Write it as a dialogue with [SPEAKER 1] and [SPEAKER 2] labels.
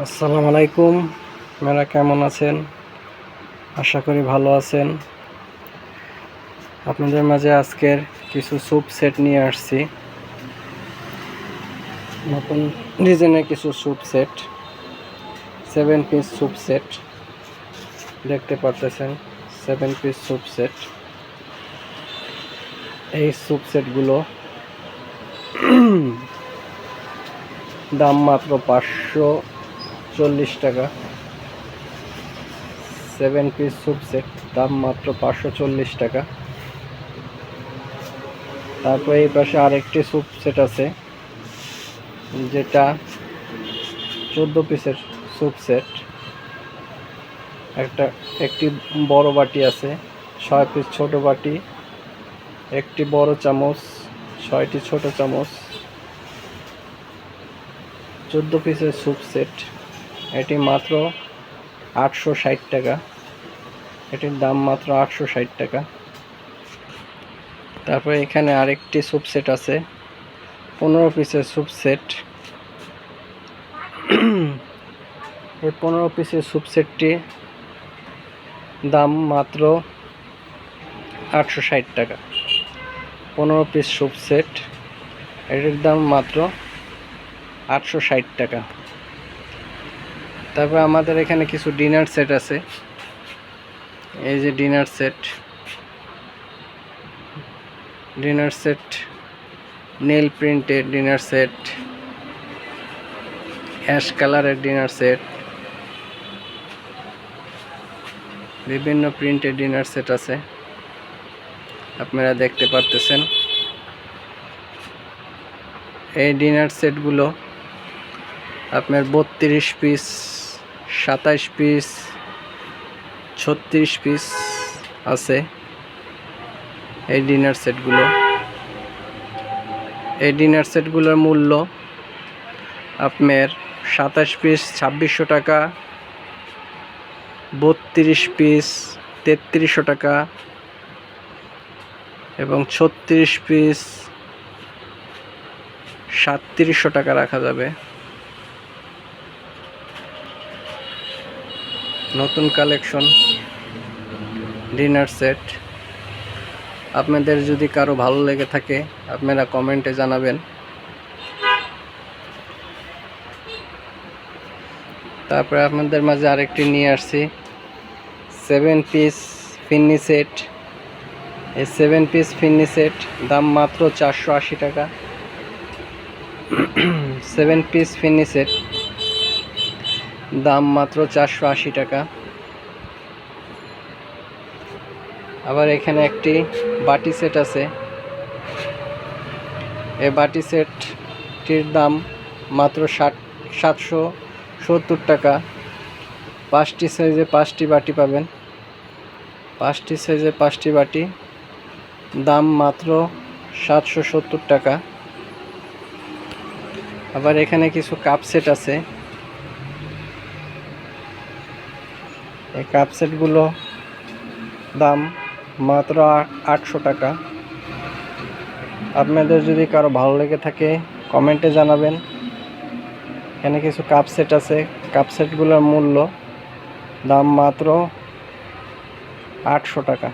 [SPEAKER 1] আসসালামু আলাইকুম। আপনারা কেমন আছেন? আশা করি ভালো আছেন। আপনাদের মাঝে আজকের কিছু স্যুপ সেট নিয়ে আসছি। নতুন ডিজাইনের কিছু soup set seven piece soup set দেখতে পারতেছেন সেভেন পিস স্যুপ সেট এই স্যুপ সেটগুলো দাম মাত্র পাঁচশো চল্লিশ টাকা। সেভেন পিস স্যুপ সেট দাম মাত্র পাঁচশো চল্লিশ টাকা। তারপরে এই পাশে আরেকটি স্যুপ সেট আছে, যেটা চোদ্দ পিসের স্যুপ সেট একটা, একটি বড় বাটি আছে, ছয় পিস ছোট বাটি, একটি বড় চামচ, ছয়টি ছোট চামচ। চোদ্দ পিসের স্যুপ সেট এটি মাত্র আটশো ষাট টাকা। এটির দাম মাত্র আটশো ষাট টাকা। তারপরে এখানে আরেকটি স্যুপ সেট আছে। পনেরো পিসের স্যুপ সেট এই পনেরো পিসের স্যুপ সেটটি দাম মাত্র আটশো ষাট টাকা। পনেরো পিস স্যুপ সেট এটির দাম মাত্র আটশো ষাট টাকা। তারপর আমাদের এখানে কিছু ডিনার সেট আছে। এই যে dinner set dinner set nail প্রিন্টের ডিনার সেট অ্যাশ কালারের ডিনার সেট বিভিন্ন প্রিন্টের ডিনার সেট আছে। আপনারা দেখতে পারতেছেন। এই ডিনার সেটগুলো আপনার বত্রিশ পিস সাতাইশ পিস ছত্রিশ পিস আছে এই ডিনার সেটগুলো এই ডিনার সেটগুলোর মূল্য আপনার সাতাশ পিস ছাব্বিশশো টাকা, বত্রিশ পিস তেত্রিশশো টাকা এবং ছত্রিশ পিস সাতত্রিশশো টাকা রাখা যাবে। নতুন কালেকশন, ডিনার সেট। আপনাদের যদি কারও ভালো লেগে থাকে, আপনারা কমেন্টে জানাবেন। তারপরে আপনাদের মাঝে আরেকটি নিয়ে আসছি। Seven piece phirni set. এই সেভেন পিস ফিন্নি সেট দাম মাত্র চারশো আশি টাকা। Seven piece phirni set. দাম মাত্র চারশো আশি টাকা। আবার এখানে একটি বাটি সেট আছে। এই বাটি সেটটির দাম মাত্র ষাট, সাতশো সত্তর টাকা। পাঁচটি সাইজে পাঁচটি বাটি পাবেন। পাঁচটি সাইজে পাঁচটি বাটি, দাম মাত্র সাতশো সত্তর টাকা। আবার এখানে কিছু কাপ সেট আছে। এই কাপ সেটগুলো দাম মাত্র আটশো টাকা। আপনাদের যদি কারও ভালো লেগে থাকে কমেন্টে জানাবেন। এখানে কিছু কাপ সেট আছে। কাপ সেটগুলোর মূল্য দাম মাত্র আটশো টাকা।